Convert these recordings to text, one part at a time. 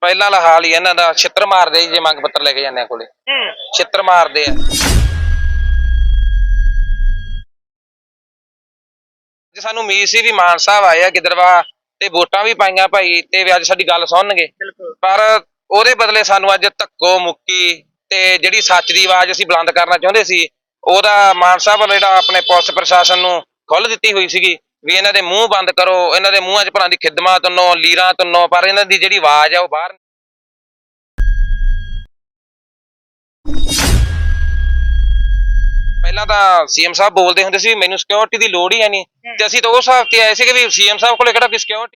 ਪਹਿਲਾਂ ਵਾਲਾ ਹਾਲ ਹੀ ਇਹਨਾਂ ਦਾ ਛਿੱਤਰ ਮਾਰਦੇ ਜੀ ਮੰਗ ਪੱਤਰ ਲੈ ਕੇ ਜਾਂਦੇ ਆ ਕੋਲੇ। ਹੂੰ। ਛਿੱਤਰ ਮਾਰਦੇ ਆ। ਜੇ ਸਾਨੂੰ ਉਮੀਦ ਸੀ ਵੀ ਮਾਨ ਸਾਹਿਬ ਆਏ ਆ ਗਿੱਦੜਵਾ ਤੇ ਵੋਟਾਂ ਵੀ ਪਾਈਆਂ ਭਾਈ ਤੇ ਵੀ ਅੱਜ ਸਾਡੀ ਗੱਲ ਸੁਣਨਗੇ। ਬਿਲਕੁਲ। ਪਰ ਉਹਦੇ ਬਦਲੇ ਸਾਨੂੰ ਅੱਜ ਧੱਕੋ ਮੁੱਕੀ ਤੇ ਜਿਹੜੀ ਸੱਚ ਦੀ ਆਵਾਜ਼ ਅਸੀਂ ਬੁਲੰਦ ਕਰਨਾ ਚਾਹੁੰਦੇ ਸੀ ਉਹਦਾ ਮਾਨ ਸਾਹਿਬ ਵੱਲੋਂ ਜਿਹੜਾ ਆਪਣੇ ਪੁਲਿਸ ਪ੍ਰਸ਼ਾਸਨ ਨੂੰ ਖੁੱਲ੍ਹ ਦਿੱਤੀ ਹੋਈ ਸੀਗੀ। ਵੀ ਇਹਨਾਂ ਦੇ ਮੂੰਹ ਬੰਦ ਕਰੋ ਇਹਨਾਂ ਦੇ ਮੂੰਹਾਂ 'ਚ ਭਰਾਂ ਦੀ ਖਿਦਮਤ ਤੁੰਨੋ ਲੀਰਾਂ ਤੁੰਨੋ ਪਰ ਇਹਨਾਂ ਦੀ ਜਿਹੜੀ ਆਵਾਜ਼ ਆ ਉਹ ਬਾਹਰ ਪਹਿਲਾਂ ਤਾਂ ਸੀਐਮ ਸਾਹਿਬ ਬੋਲਦੇ ਹੁੰਦੇ ਸੀ ਮੈਨੂੰ ਸਿਕਿਉਰਿਟੀ ਦੀ ਲੋੜ ਹੀ ਹੈ ਨਹੀਂ ਤੇ ਅਸੀਂ ਤਾਂ ਉਸ ਹਿਸਾਬ ਤੇ ਆਏ ਸੀਗੇ ਵੀ ਸੀਐਮ ਸਾਹਿਬ ਕੋਲੇ ਕਿਹੜਾ ਕੋਈ ਸਿਕਿਉਰਿਟੀ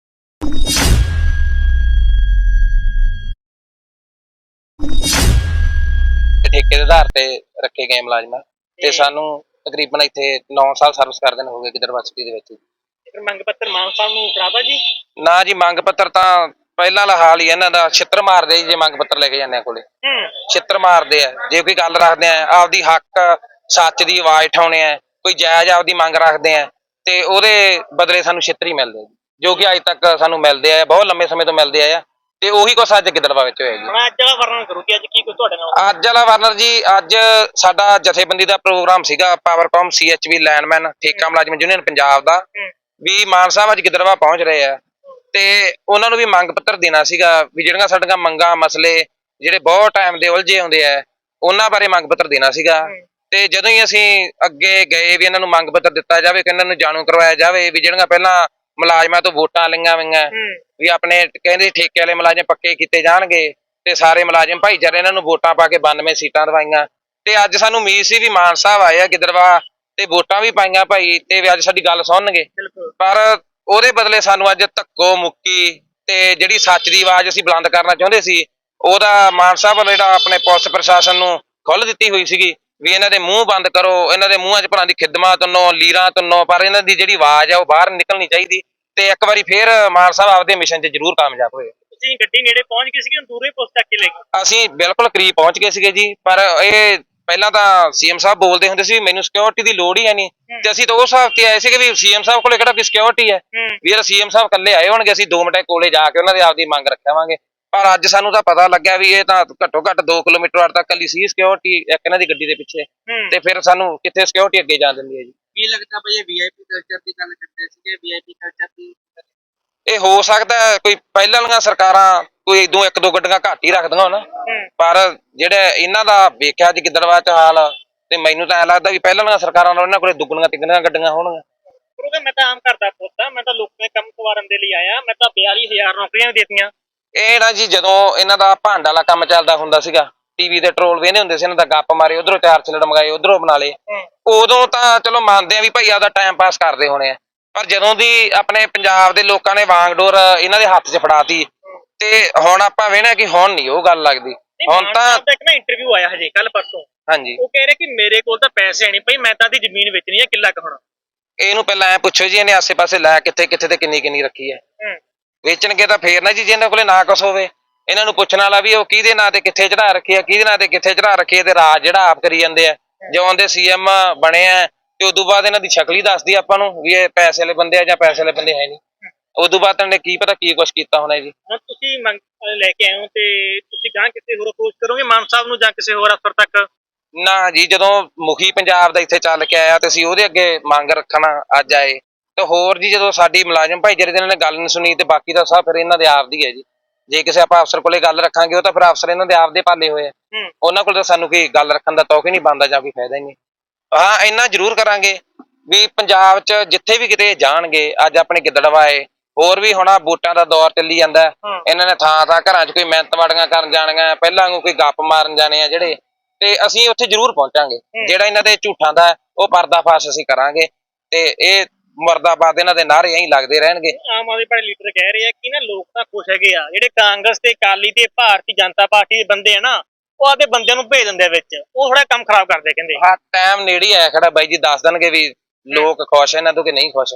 ਠੇਕੇ ਦੇ ਆਧਾਰ ਤੇ ਰੱਖੇ ਗਏ ਮੁਲਾਜ਼ਮ ਤੇ ਸਾਨੂੰ ਤਕਰੀਬਨ ਇੱਥੇ 9 ਸਾਲ ਸਰਵਿਸ ਕਰਦੇ ਨੇ ਹੋ ਗਏ ਗਿੱਦੜਬਾਹਾ ਸਿਟੀ ਦੇ ਵਿੱਚ। ਫਿਰ ਮੰਗ ਪੱਤਰ ਮਾਨ ਸਾਹਿਬ ਨੂੰ ਫੜਾਤਾ ਜੀ? ਨਾ ਜੀ ਮੰਗ ਪੱਤਰ ਤਾਂ ਪਹਿਲਾਂ ਵਾਲਾ ਹਾਲ ਹੀ ਇਹਨਾਂ ਦਾ ਛਿੱਤਰ ਮਾਰਦੇ ਜੀ ਜੇ ਮੰਗ ਪੱਤਰ ਲੈ ਕੇ ਜਾਂਦੇ ਆ ਕੋਲੇ। ਹੂੰ। ਛਿੱਤਰ ਮਾਰਦੇ ਆ। ਜੇ ਕੋਈ ਗੱਲ ਰੱਖਦੇ ਆ ਆਪਦੀ ਹੱਕ ਸੱਚ ਦੀ ਆਵਾਜ਼ ਉਠਾਉਣੇ ਆ ਕੋਈ ਜਾਇਜ਼ ਆਪਦੀ ਮੰਗ ਰੱਖਦੇ ਆ ਤੇ ਉਹਦੇ ਬਦਲੇ ਸਾਨੂੰ ਛਿੱਤਰ ਹੀ ਮਿਲਦੇ ਆ ਜੀ, ਜੋ ਕਿ ਅੱਜ ਤੱਕ ਸਾਨੂੰ ਮਿਲਦੇ ਆ ਬਹੁਤ ਲੰਮੇ ਸਮੇਂ ਤੋਂ ਮਿਲਦੇ ਆ ਤੇ ਉਹੀ ਕੁਛ ਅੱਜ ਗਿੱਦੜਵਾ ਵਿੱਚ ਹੋਇਆ ਜੀ। ਹੁਣ ਅੱਜ ਵਾਲਾ ਵਰਣਨ ਕਰੋ ਕਿ ਅੱਜ ਕੀ ਕੁਝ ਤੁਹਾਡੇ ਨਾਲ? ਅੱਜ ਵਾਲਾ ਵਰਨਰ ਜੀ ਅੱਜ ਸਾਡਾ ਜਥੇਬੰਦੀ ਦਾ ਪ੍ਰੋਗਰਾਮ ਸੀਗਾ ਪਾਵਰਕਾਮ ਸੀਐਚਵੀ ਲੈਂਡਮੈਨ ਠੇਕਾ ਮੁਲਾਜ਼ਮ ਯੂਨੀਅਨ ਪੰਜਾਬ ਦਾ। ਹੂੰ। ਵੀ ਮਾਨ ਸਾਹਿਬ ਅੱਜ ਗਿੱਦੜਵਾ ਪਹੁੰਚ ਰਹੇ ਆ। ਤੇ ਉਹਨਾਂ ਨੂੰ ਵੀ ਮੰਗ ਪੱਤਰ ਦੇਣਾ ਸੀਗਾ ਵੀ ਜਿਹੜੀਆਂ ਸਾਡੀਆਂ ਮੰਗਾਂ ਮਸਲੇ ਜਿਹੜੇ ਬਹੁਤ ਟਾਈਮ ਦੇ ਉਲਝੇ ਹੁੰਦੇ ਆ ਉਹਨਾਂ ਬਾਰੇ ਮੰਗ ਪੱਤਰ ਦੇਣਾ ਸੀਗਾ। ਤੇ ਜਦੋਂ ਹੀ ਅਸੀਂ ਅੱਗੇ ਗਏ ਵੀ ਇਹਨਾਂ ਨੂੰ ਮੰਗ ਪੱਤਰ ਦਿੱਤਾ ਜਾਵੇ ਕਿ ਇਹਨਾਂ ਨੂੰ ਜਾਣੂ ਕਰਵਾਇਆ ਜਾਵੇ ਵੀ ਜਿਹੜੀਆਂ ਪਹਿਲਾਂ ਮੁਲਾਜ਼ਮਾਂ ਤੋਂ ਵੋਟਾਂ ਲਈਆਂ ਹੋਈਆਂ ਵੀ ਆਪਣੇ ਕਹਿੰਦੇ ਠੇਕੇ ਵਾਲੇ ਮੁਲਾਜ਼ਮ ਪੱਕੇ ਕੀਤੇ ਜਾਣਗੇ ਤੇ ਸਾਰੇ ਮੁਲਾਜ਼ਮ ਭਾਈਚਾਰੇ ਇਹਨਾਂ ਨੂੰ ਵੋਟਾਂ ਪਾ ਕੇ 92 ਸੀਟਾਂ ਦਵਾਈਆਂ। ਤੇ ਅੱਜ ਸਾਨੂੰ ਉਮੀਦ ਸੀ ਵੀ ਮਾਨ ਸਾਹਿਬ ਆਏ ਆ ਗਿੱਦੜਵਾ ਤੇ ਵੋਟਾਂ ਵੀ ਪਾਈਆਂ ਭਾਈ ਤੇ ਵੀ ਅੱਜ ਸਾਡੀ ਗੱਲ ਸੁਣਨਗੇ। ਬਿਲਕੁਲ। ਪਰ ਉਹਦੇ ਬਦਲੇ ਸਾਨੂੰ ਅੱਜ ਧੱਕੋ ਮੁੱਕੀ ਤੇ ਜਿਹੜੀ ਸੱਚ ਦੀ ਆਵਾਜ਼ ਅਸੀਂ ਬੁਲੰਦ ਕਰਨਾ ਚਾਹੁੰਦੇ ਸੀ ਉਹਦਾ ਮਾਨ ਸਾਹਿਬ ਵੱਲੋਂ ਜਿਹੜਾ ਆਪਣੇ ਪੁਲਿਸ ਪ੍ਰਸ਼ਾਸਨ ਨੂੰ ਖੁੱਲ੍ਹ ਦਿੱਤੀ ਹੋਈ ਸੀਗੀ ਵੀ ਇਹਨਾਂ ਦੇ ਮੂੰਹ ਬੰਦ ਕਰੋ ਇਹਨਾਂ ਦੇ ਮੂੰਹਾਂ 'ਚ ਭਰਾਂ ਦੀ ਖਿਦਮਤ ਤੁੰਨੋ ਲੀਰਾਂ ਤੁੰਨੋ ਪਰ ਇਹਨਾਂ ਦੀ ਜਿਹੜੀ ਆਵਾਜ਼ ਆ ਉਹ ਬਾਹਰ ਨਿਕਲਣੀ ਚਾਹੀਦੀ ਤੇ ਇੱਕ ਵਾਰੀ ਫੇਰ ਮਾਨ ਸਾਹਿਬ ਆਪਦੇ ਮਿਸ਼ਨ 'ਚ ਜ਼ਰੂਰ ਕਾਮਯਾਬ ਹੋਏ। ਤੁਸੀਂ ਗੱਡੀ ਨੇੜੇ ਪਹੁੰਚ ਗਏ ਸੀਗੇ ਦੂਰੇ ਪੁਲਿਸ ਚੱਕ ਕੇ ਲੈ ਗਏ? ਅਸੀਂ ਬਿਲਕੁਲ ਕਰੀਬ ਪਹੁੰਚ ਗਏ ਸੀਗੇ ਜੀ ਪਰ ਇਹ ਪਹਿਲਾਂ ਤਾਂ ਸੀਐਮ ਸਾਹਿਬ ਬੋਲਦੇ ਹੁੰਦੇ ਸੀ ਮੈਨੂੰ ਸਿਕਿਉਰਿਟੀ ਦੀ ਲੋੜ ਹੀ ਹੈ ਨਹੀਂ। ਤੇ ਅਸੀਂ ਤਾਂ ਉਸ ਹਿਸਾਬ ਤੇ ਆਏ ਸੀਗੇ ਵੀ ਸੀਐਮ ਸਾਹਿਬ ਕੋਲੇ ਕਿਹੜਾ ਕੋਈ ਸਿਕਿਉਰਿਟੀ ਹੈ। ਹੂੰ। ਵੀ ਯਾਰ ਸੀਐਮ ਸਾਹਿਬ ਇਕੱਲੇ ਆਏ ਹੋਣਗੇ ਅਸੀਂ 2 ਮਿੰਟਾਂ ਕੋਲੇ ਜਾ ਕੇ ਉਹਨਾਂ ਦੀ ਆਪਦੀ ਮੰਗ ਰੱਖਾਵਾਂਗੇ ਪਰ ਅੱਜ ਸਾਨੂੰ ਤਾਂ ਪਤਾ ਲੱਗਿਆ ਵੀ ਇਹ ਤਾਂ ਘੱਟੋ ਘੱਟ 2 ਕਿਲੋਮੀਟਰ ਵੱਟ ਤੱਕ ਕੱਲੀ ਸੀ ਸਿਕਿਉਰਿਟੀ ਇੱਕ ਇਹਨਾਂ ਦੀ ਗੱਡੀ ਦੇ ਪਿੱਛੇ। ਤੇ ਫਿਰ ਸਾਨੂੰ ਕਿੱਥੇ ਸਿਕਿਉਰਿਟੀ ਅੱਗੇ ਜਾਣ ਦਿੰਦੀ ਹੈ ਜੀ। ਕੀ ਲੱਗਦਾ ਭਈ ਇਹ ਵੀਆਈਪੀ ਕਲਚਰ ਦੀ ਗੱਲ ਕਰਦੇ ਸੀਗੇ? ਵੀਆਈਪੀ ਕਲਚਰ ਦੀ ਇਹ ਹੋ ਸਕਦਾ ਕੋਈ ਪਹਿਲਾਂ ਵਾਲੀਆਂ ਸਰਕਾਰਾਂ ਕੋਈ ਇਦੋਂ ਇੱਕ ਦੋ ਗੱਡੀਆਂ ਘੱਟ ਹੀ ਰੱਖਦੀਆਂ ਹੋਣ। ਹੂੰ। ਪਰ ਜਿਹੜੇ ਇਹਨਾਂ ਦਾ ਵੇਖਿਆ ਜੀ ਗਿੱਦੜਵਾ ਚ ਹਾਲ ਤੇ ਮੈਨੂੰ ਤਾਂ ਐ ਲੱਗਦਾ ਵੀ ਪਹਿਲਾਂ ਵਾਲੀਆਂ ਸਰਕਾਰਾਂ ਨਾਲੋਂ ਇਹਨਾਂ ਕੋਲੇ ਦੁੱਗਣੀਆਂ ਤਿੱਗਣੀਆਂ ਗੱਡੀਆਂ ਹੋਣਗੀਆਂ। ਕਿਉਂਕਿ ਮੈਂ ਤਾਂ ਆਮ ਕਰਦਾ ਪੁੱਤਾਂ ਮੈਂ ਤਾਂ ਲੋਕਾਂ ਦੇ ਕੰਮ ਸਵਾਰਨ ਦੇ ਲਈ ਆਇਆ ਮੈਂ ਤਾਂ 42000 ਨੌਕਰੀਆਂ ਵੀ ਦੇਤੀਆਂ। ਇਹ ਨਾ ਜੀ ਜਦੋਂ ਇਹਨਾਂ ਦਾ ਭੰਡ ਵਾਲਾ ਕੰਮ ਚੱਲਦਾ ਹੁੰਦਾ ਸੀਗਾ ਟੀਵੀ ਤੇ ਟਰੋਲ ਵੇਨੇ ਹੁੰਦੇ ਸੀ ਇਹਨਾਂ ਦਾ ਗੱਪ ਮਾਰੇ ਉਧਰੋਂ ਚਾਰ ਸਿਲੜ ਮੰਗਾਏ ਉਧਰੋਂ ਬਣਾ ਲਏ। ਉਦੋਂ ਤਾਂ ਚਲੋ ਮੰਨਦੇ ਆ ਵੀ ਭਾਈ ਆਪਦਾ ਟਾਈਮ ਪਾਸ ਕਰਦੇ ਹੋਣੇ ਆ। ਪਰ ਜਦੋਂ ਦੀ ਆਪਣੇ ਪੰਜਾਬ ਦੇ ਲੋਕਾਂ ਨੇ ਵਾਂਗਡੋਰ ਇਹਨਾਂ ਦੇ ਹੱਥ 'ਚ ਫੜਾਤੀ ਤੇ ਹੁਣ ਆਪਾਂ ਵੇਖਣਾ ਕਿ ਹੁਣ ਨਹੀਂ ਉਹ ਗੱਲ ਲੱਗਦੀ। ਹੁਣ ਤਾਂ ਇੱਕ ਨਾ ਇੰਟਰਵਿਊ ਆਇਆ ਹਜੇ ਕੱਲ ਪਰਸੋਂ। ਹਾਂਜੀ। ਉਹ ਕਹਿ ਰਹੇ ਕਿ ਮੇਰੇ ਕੋਲ ਤਾਂ ਪੈਸੇ ਨਹੀਂ ਭਈ ਮੈਂ ਤਾਂ ਦੀ ਜ਼ਮੀਨ ਵੇਚਣੀ ਹੈ ਕਿੱਲਾ ਕਹਣਾ ਇਹਨੂੰ ਪਹਿਲਾਂ ਐ ਪੁੱਛੋ ਜੀ ਇਹਨੇ ਆਸੇ-ਪਾਸੇ ਲੈ ਕਿੱਥੇ ਕਿੱਥੇ ਤੇ ਕਿੰਨੀ ਕਿੰਨੀ ਰੱਖੀ ਹੈ ਹੂੰ। ਵੇਚਣਗੇ ਤਾਂ ਫੇਰ ਨਾ ਜੀ ਜੇ ਇਹਨਾਂ ਕੋਲੇ ਨਾ ਕੁਛ ਹੋਵੇ। ਇਹਨਾਂ ਨੂੰ ਪੁੱਛਣ ਵਾਲਾ ਵੀ ਉਹ ਕਿਹਦੇ ਨਾਂ ਤੇ ਕਿੱਥੇ ਚੜਾ ਰੱਖੀ ਆ ਕਿਹਦੇ ਨਾਂ ਤੇ ਕਿੱਥੇ ਚੜਾ ਰੱਖੀ ਹੈ ਤੇ ਰਾਜ ਜਿਹੜਾ ਆਪ ਕਰੀ ਜਾਂਦੇ ਆ। ਜਿਉਂ ਦੇ ਸੀਐਮ ਬਣੇ ਆ ਤੇ ਉਦੋਂ ਬਾਅਦ ਇਹਨਾਂ ਦੀ ਸ਼ਕਲ ਹੀ ਦੱਸਦੀ ਆਪਾਂ ਨੂੰ ਵੀ ਇਹ ਪੈਸੇ ਵਾਲੇ ਬੰਦੇ ਆ ਜਾਂ ਪੈਸੇ ਵਾਲੇ ਬੰਦੇ ਹੈ ਨਹੀਂ। ਉਦੋਂ ਬਾਅਦ ਨੇ ਕੀ ਪਤਾ ਕੀ ਕੁਛ ਕੀਤਾ ਹੋਣਾ ਜੀ। ਹੁਣ ਤੁਸੀਂ ਮੰਗ ਲੈ ਕੇ ਆਏ ਹੋ ਤੇ ਤੁਸੀਂ ਗਾਂ ਕਿਸੇ ਹੋਰ ਅਪਰੋਚ ਕਰੋਗੇ ਮਾਨ ਸਾਹਿਬ ਨੂੰ ਜਾਂ ਕਿਸੇ ਹੋਰ ਅਫਸਰ ਤੱਕ? ਨਾ ਜੀ ਜਦੋਂ ਮੁਖੀ ਪੰਜਾਬ ਦਾ ਇੱਥੇ ਚੱਲ ਕੇ ਆਇਆ ਤੇ ਅਸੀਂ ਉਹਦੇ ਅੱਗੇ ਮੰਗ ਰੱਖਣਾ ਅੱਜ ਆਏ। ਤੇ ਹੋਰ ਜੀ ਜਦੋਂ ਸਾਡੀ ਮੁਲਾਜ਼ਮ ਭਾਈਚਾਰੇ ਦੇ ਇਹਨਾਂ ਨੇ ਗੱਲ ਨਹੀਂ ਸੁਣੀ ਤੇ ਬਾਕੀ ਦਾ ਸਭ ਫਿਰ ਇਹਨਾਂ ਦੇ ਆਪ ਦੀ ਹੈ ਜੀ। ਜੇ ਕਿਸੇ ਆਪਾਂ ਅਫਸਰ ਕੋਲੇ ਗੱਲ ਰੱਖਾਂਗੇ ਉਹ ਤਾਂ ਫਿਰ ਅਫਸਰ ਇਹਨਾਂ ਦੇ ਆਪ ਦੇ ਪਾਲੇ ਹੋਏ ਆ। ਹੂੰ। ਉਹਨਾਂ ਕੋਲ ਤਾਂ ਸਾਨੂੰ ਕੋਈ ਗੱਲ ਰੱਖਣ ਦਾ ਤੌਕ ਹੀ ਨਹੀਂ ਬਣਦਾ ਜਾਂ ਕੋਈ ਫਾਇਦਾ ਹੀ ਨਹੀਂ। ਹਾਂ ਇੰਨਾ ਜ਼ਰੂਰ ਕਰਾਂਗੇ ਵੀ ਪੰਜਾਬ 'ਚ ਜਿੱਥੇ ਵੀ ਕਿਤੇ ਜਾਣਗੇ ਅੱਜ ਆਪਣੇ ਗਿੱਦੜਵਾ ਆਏ ਹੋਰ ਵੀ ਹੁਣ ਆਹ ਵੋਟਾਂ ਦਾ ਦੌਰ ਚੱਲੀ ਜਾਂਦਾ। ਇਹਨਾਂ ਨੇ ਥਾਂ ਥਾਂ ਘਰਾਂ 'ਚ ਕੋਈ ਮਿਹਨਤ ਵਾੜੀਆਂ ਕਰਨ ਜਾਣੀਆਂ ਪਹਿਲਾਂ ਵਾਂਗੂ ਕੋਈ ਗੱਪ ਮਾਰਨ ਜਾਣੇ ਆ ਜਿਹੜੇ। ਤੇ ਅਸੀਂ ਉੱਥੇ ਜ਼ਰੂਰ ਪਹੁੰਚਾਂਗੇ। ਜਿਹੜਾ ਇਹਨਾਂ ਦੇ ਝੂਠਾਂ ਦਾ ਉਹ ਪਰਦਾਫਾਸ਼ ਅਸੀਂ ਕਰਾਂਗੇ। ਤੇ ਇਹ ਮਰਦਾਬਾਦ ਇਹਨਾਂ ਦੇ ਨਾਰੇ ਐਂ ਲੱਗਦੇ ਰਹਿਣਗੇ। ਆਮ ਆਦਮੀ ਪਾਰਟੀ ਲੀਡਰ ਕਹਿ ਰਹੇ ਆ ਕਿ ਨਾ ਲੋਕ ਤਾਂ ਖੁਸ਼ ਹੈਗੇ ਆ। ਜਿਹੜੇ ਕਾਂਗਰਸ ਤੇ ਅਕਾਲੀ ਤੇ ਭਾਰਤੀ ਜਨਤਾ ਪਾਰਟੀ ਦੇ ਬੰਦੇ ਆ ਨਾ ਉਹ ਆਦੇ ਬੰਦਿਆਂ ਨੂੰ ਭੇਜ ਦਿੰਦੇ ਆ ਵਿੱਚ। ਉਹ ਥੋੜਾ ਕੰਮ ਖਰਾਬ ਕਰਦੇ ਕਹਿੰਦੇ। ਹਾਂ ਟਾਈਮ ਨੇੜੇ ਆਇਆ ਖੜਾ ਬਾਈ ਜੀ ਦੱਸ ਦੇਣਗੇ ਵੀ ਲੋਕ ਖੁਸ਼ ਇਹਨਾਂ ਤੋਂ ਕਿ ਨਹੀਂ ਖੁਸ਼?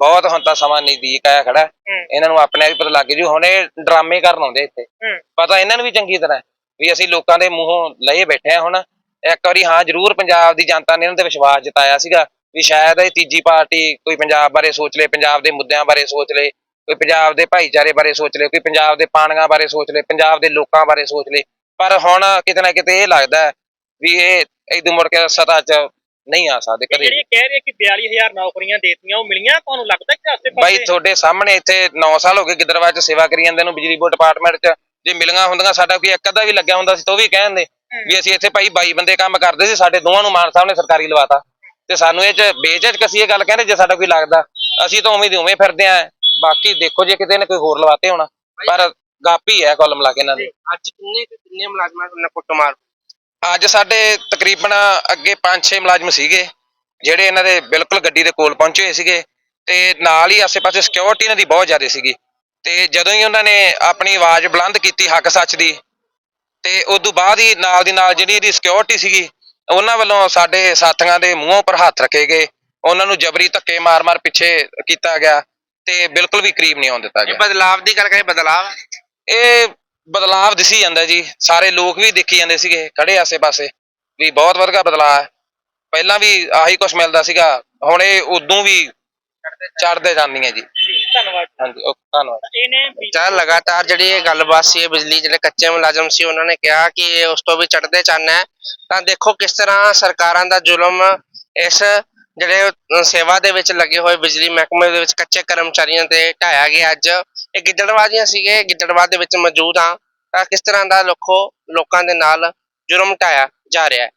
ਬਹੁਤ ਹੁਣ ਤਾਂ ਸਮਾਂ ਨਜ਼ਦੀਕ ਆਇਆ ਖੜਾ ਹੂੰ। ਇਹਨਾਂ ਨੂੰ ਆਪਣੇ ਆਪ ਹੀ ਪਤਾ ਲੱਗ ਜੂ ਹੁਣ ਇਹ ਡਰਾਮੇ ਕਰਨ ਆਉਂਦੇ ਇੱਥੇ। ਹੂੰ। ਪਤਾ ਇਹਨਾਂ ਨੂੰ ਵੀ ਚੰਗੀ ਤਰ੍ਹਾਂ ਹੈ ਵੀ ਅਸੀਂ ਲੋਕਾਂ ਦੇ ਮੂੰਹੋਂ ਲਏ ਬੈਠੇ ਆ ਹੁਣ। ਇੱਕ ਵਾਰੀ ਹਾਂ ਜ਼ਰੂਰ ਪੰਜਾਬ ਦੀ ਜਨਤਾ ਨੇ ਇਹਨਾਂ ਤੇ ਵਿਸ਼ਵਾਸ ਜਤਾਇਆ ਸੀਗਾ ਵੀ ਸ਼ਾਇਦ ਇਹ ਤੀਜੀ ਪਾਰਟੀ ਕੋਈ ਪੰਜਾਬ ਬਾਰੇ ਸੋਚ ਲੇ ਪੰਜਾਬ ਦੇ ਮੁੱਦਿਆਂ ਬਾਰੇ ਸੋਚ ਲੇ ਕੋਈ ਪੰਜਾਬ ਦੇ ਭਾਈਚਾਰੇ ਬਾਰੇ ਸੋਚ ਲੇ ਕੋਈ ਪੰਜਾਬ ਦੇ ਪਾਣੀਆਂ ਬਾਰੇ ਸੋਚ ਲੇ ਪੰਜਾਬ ਦੇ ਲੋਕਾਂ ਬਾਰੇ ਸੋਚ ਲੇ। ਪਰ ਹੁਣ ਕਿਤੇ ਨਾ ਕਿਤੇ ਇਹ ਲੱਗਦਾ ਹੈ ਵੀ ਇਹ ਇਦੋਂ ਮੁੜ ਕੇ ਸਤਾ 'ਚ ਨਹੀਂ ਆ ਸਕਦੇ ਕਦੇ ਜਿਹੜੀ ਕਹਿ ਰਹੇ ਕਿ 42000 ਨੌਕਰੀਆਂ ਦੇਤੀਆਂ ਉਹ ਮਿਲੀਆਂ ਤੁਹਾਨੂੰ ਲੱਗਦਾ ਕਿ ਆਸੇ ਬਾਈ ਪਾਸੇ ਤੁਹਾਡੇ ਸਾਹਮਣੇ ਇੱਥੇ 9 ਸਾਲ ਹੋ ਗਏ ਗਿੱਦੜਵਾ 'ਚ ਸੇਵਾ ਕਰੀ ਜਾਂਦੇ ਨੂੰ ਬਿਜਲੀ ਬੋਰਡ ਡਿਪਾਰਟਮੈਂਟ 'ਚ। ਜੇ ਮਿਲੀਆਂ ਹੁੰਦੀਆਂ ਸਾਡਾ ਕੋਈ ਇੱਕ ਅੱਧਾ ਵੀ ਲੱਗਿਆ ਹੁੰਦਾ ਸੀ ਤਾਂ ਉਹ ਵੀ ਕਹਿੰਦੇ ਵੀ ਅਸੀਂ ਇੱਥੇ ਭਾਈ 22 ਬੰਦੇ ਕੰਮ ਕਰਦੇ ਸੀ ਸਾਡੇ ਦੋਵਾਂ ਨੂੰ ਮਾਨ ਸਾਹਿਬ ਨੇ ਸਰਕਾਰੀ ਲਵਾਤਾ। ਤੇ ਸਾਨੂੰ ਇਹ 'ਚ ਬੇਝਿਜਕ ਅਸੀਂ ਇਹ ਗੱਲ ਕਹਿੰਦੇ ਜੇ ਸਾਡਾ ਕੋਈ ਲੱਗਦਾ ਅਸੀਂ ਤਾਂ ਉਵੇਂ ਦੀ ਉਵੇਂ ਫਿਰਦੇ ਆਂ। ਬਾਕੀ ਦੇਖੋ ਜੇ ਕਿਤੇ ਨੇ ਕੋਈ ਹੋਰ ਲਵਾਤੇ ਹੋਣਾ ਪਰ ਗਾਪੀ ਹੈ ਕੁੱਲ ਮਿਲਾ ਕੇ ਇਹਨਾਂ ਦੀ। ਅੱਜ ਕਿੰਨੇ ਕਿੰਨੇ ਮੁਲਾਜ਼ਮਾਂ ਨਾਲ ਕੁੱਟਮਾਰ ਅੱਜ ਸਾਡੇ ਤਕਰੀਬਨ ਅੱਗੇ 5-6 ਮੁਲਾਜ਼ਮ ਸੀਗੇ ਜਿਹੜੇ ਇਹਨਾਂ ਦੇ ਬਿਲਕੁਲ ਗੱਡੀ ਦੇ ਕੋਲ ਪਹੁੰਚੇ ਹੋਏ ਸੀਗੇ ਤੇ ਨਾਲ ਹੀ ਆਸੇ-ਪਾਸੇ ਸਿਕਿਉਰਿਟੀ ਇਹਨਾਂ ਦੀ ਬਹੁਤ ਜ਼ਿਆਦਾ ਸੀਗੀ ਤੇ ਜਦੋਂ ਹੀ ਉਹਨਾਂ ਨੇ ਆਪਣੀ ਆਵਾਜ਼ ਬੁਲੰਦ ਕੀਤੀ ਹੱਕ ਸੱਚ ਦੀ ਤੇ ਉਸ ਤੋਂ ਬਾਅਦ ਹੀ ਨਾਲ ਦੀ ਨਾਲ ਜਿਹੜੀ ਇਹਦੀ ਸਿਕਿਉਰਿਟੀ ਸੀਗੀ ਉਹਨਾਂ ਵੱਲੋਂ ਸਾਡੇ ਸਾਥੀਆਂ ਦੇ ਮੂੰਹੋਂ ਪਰ ਹੱਥ ਰੱਖੇ ਗਏ ਉਹਨਾਂ ਨੂੰ ਜਬਰੀ ਧੱਕੇ ਮਾਰ-ਮਾਰ ਪਿੱਛੇ ਕੀਤਾ ਗਿਆ ਤੇ ਬਿਲਕੁਲ ਵੀ ਕਰੀਬ ਨਹੀਂ ਆਉਣ ਦਿੱਤਾ ਗਿਆ। ਬਦਲਾਵ ਦੀ ਗੱਲ ਕਰੇ ਬਦਲਾਵ? ਇਹ ਬਦਲਾਵ ਦਿਸੀ ਜਾਂਦਾ ਜੀ। ਸਾਰੇ ਲੋਕ ਵੀ ਦੇਖੀ ਜਾਂਦੇ ਸੀਗੇ ਖੜੇ ਆਸੇ-ਪਾਸੇ ਵੀ ਬਹੁਤ ਵਧੀਆ ਬਦਲਾਅ ਹੈ। ਪਹਿਲਾਂ ਵੀ ਆਹੀ ਕੁਝ ਮਿਲਦਾ ਸੀਗਾ ਹੁਣ ਇਹ ਉਦੋਂ ਵੀ ਚੜਦੇ ਜਾਂਦੀਆਂ ਜੀ। ਧੰਨਵਾਦ। ਹਾਂਜੀ ਓਕੇ ਧੰਨਵਾਦ। ਇਹਨੇ ਚਾਹ ਲਗਾਤਾਰ ਜਿਹੜੀ ਇਹ ਗੱਲਬਾਤ ਸੀ ਇਹ ਬਿਜਲੀ ਜਿਹੜੇ ਕੱਚੇ ਮੁਲਾਜ਼ਮ ਸੀ ਉਹਨਾਂ ਨੇ ਕਿਹਾ ਕਿ ਇਹ ਉਸ ਤੋਂ ਵੀ ਚੜਦੇ ਚੰਨ ਹੈ। ਤਾਂ ਦੇਖੋ ਕਿਸ ਤਰ੍ਹਾਂ ਸਰਕਾਰਾਂ ਦਾ ਜ਼ੁਲਮ ਇਸ ਜਿਹੜੇ ਸੇਵਾ ਦੇ ਵਿੱਚ ਲੱਗੇ ਹੋਏ ਬਿਜਲੀ ਮਹਿਕਮੇ ਦੇ ਵਿੱਚ ਕੱਚੇ ਕਰਮਚਾਰੀਆਂ ਤੇ ਢਾਇਆ ਗਿਆ ਅੱਜ। ਇਹ ਗਿੱਦੜਵਾਦੀਆਂ ਸੀਗੇ ਗਿੱਦੜਵਾਦ ਦੇ ਵਿੱਚ ਮੌਜੂਦ ਆ ਤਾਂ ਕਿਸ ਤਰ੍ਹਾਂ ਦਾ ਲੋਕੋ, ਲੋਕਾਂ ਦੇ ਨਾਲ ਜੁਰਮ ਢਾਇਆ ਜਾ ਰਿਹਾ ਹੈ?